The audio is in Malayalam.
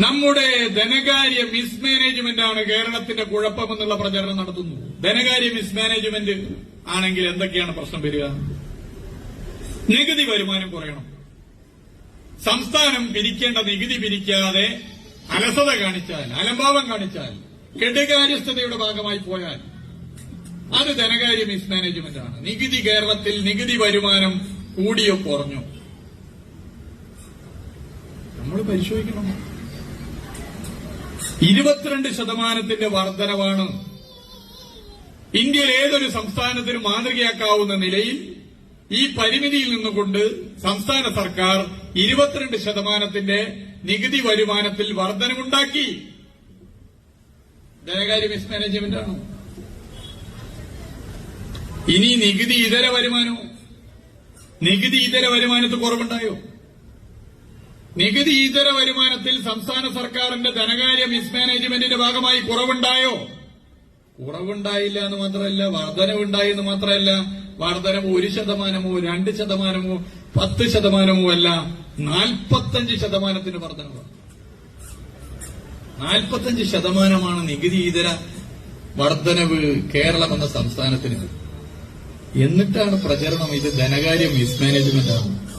നമ്മുടെ ധനകാര്യ മിസ്മാനേജ്മെന്റ് ആണ് കേരളത്തിന്റെ കുഴപ്പമെന്നുള്ള പ്രചരണം നടത്തുന്നു. ധനകാര്യ മിസ്മാനേജ്മെന്റ് ആണെങ്കിൽ എന്തൊക്കെയാണ് പ്രശ്നം വരിക? നികുതി വരുമാനം കുറയണം. സംസ്ഥാനം പിരിക്കേണ്ട നികുതി പിരിക്കാതെ അലസത കാണിച്ചാൽ അലംഭാവം കാണിച്ചാൽ കെടുകാര്യസ്ഥതയുടെ ഭാഗമായി പോയാൽ അത് ധനകാര്യ മിസ്മാനേജ്മെന്റ് ആണ്. നികുതി കേരളത്തിൽ നികുതി വരുമാനം കൂടിയോ കുറഞ്ഞോ? നമ്മൾ പരിശോധിക്കണം. ഇരുപത്തിരണ്ട് ശതമാനത്തിന്റെ വർധനവാണ്. ഇന്ത്യയിൽ ഏതൊരു സംസ്ഥാനത്തിനും മാതൃകയാക്കാവുന്ന നിലയിൽ ഈ പരിമിതിയിൽ നിന്നുകൊണ്ട് സംസ്ഥാന സർക്കാർ ഇരുപത്തിരണ്ട് ശതമാനത്തിന്റെ നികുതി വരുമാനത്തിൽ വർധനമുണ്ടാക്കി ധനകാര്യ മിസ്മാനേജ്മെന്റാണോ ഇനി നികുതി ഇതര വരുമാനമോ? നികുതി ഇതര വരുമാനത്തിൽ കുറവുണ്ടായോ? നികുതി ഇതര വരുമാനത്തിൽ സംസ്ഥാന സർക്കാരിന്റെ ധനകാര്യ മിസ്മാനേജ്മെന്റിന്റെ ഭാഗമായി കുറവുണ്ടായോ? കുറവുണ്ടായില്ല എന്ന് മാത്രമല്ല വർധനവുണ്ടായി എന്ന് മാത്രമല്ല വർധനവ് ഒരു ശതമാനമോ രണ്ട് ശതമാനമോ പത്ത് ശതമാനമോ അല്ല നാൽപ്പത്തഞ്ച് ശതമാനത്തിന് വർധനവ്. നാൽപ്പത്തഞ്ച് ശതമാനമാണ് നികുതി ഇതര വർധനവ് കേരളം എന്ന സംസ്ഥാനത്തിന്. എന്നിട്ടാണ് പ്രചരണം ഇത് ധനകാര്യ മിസ്മാനേജ്മെന്റ് ആണ്.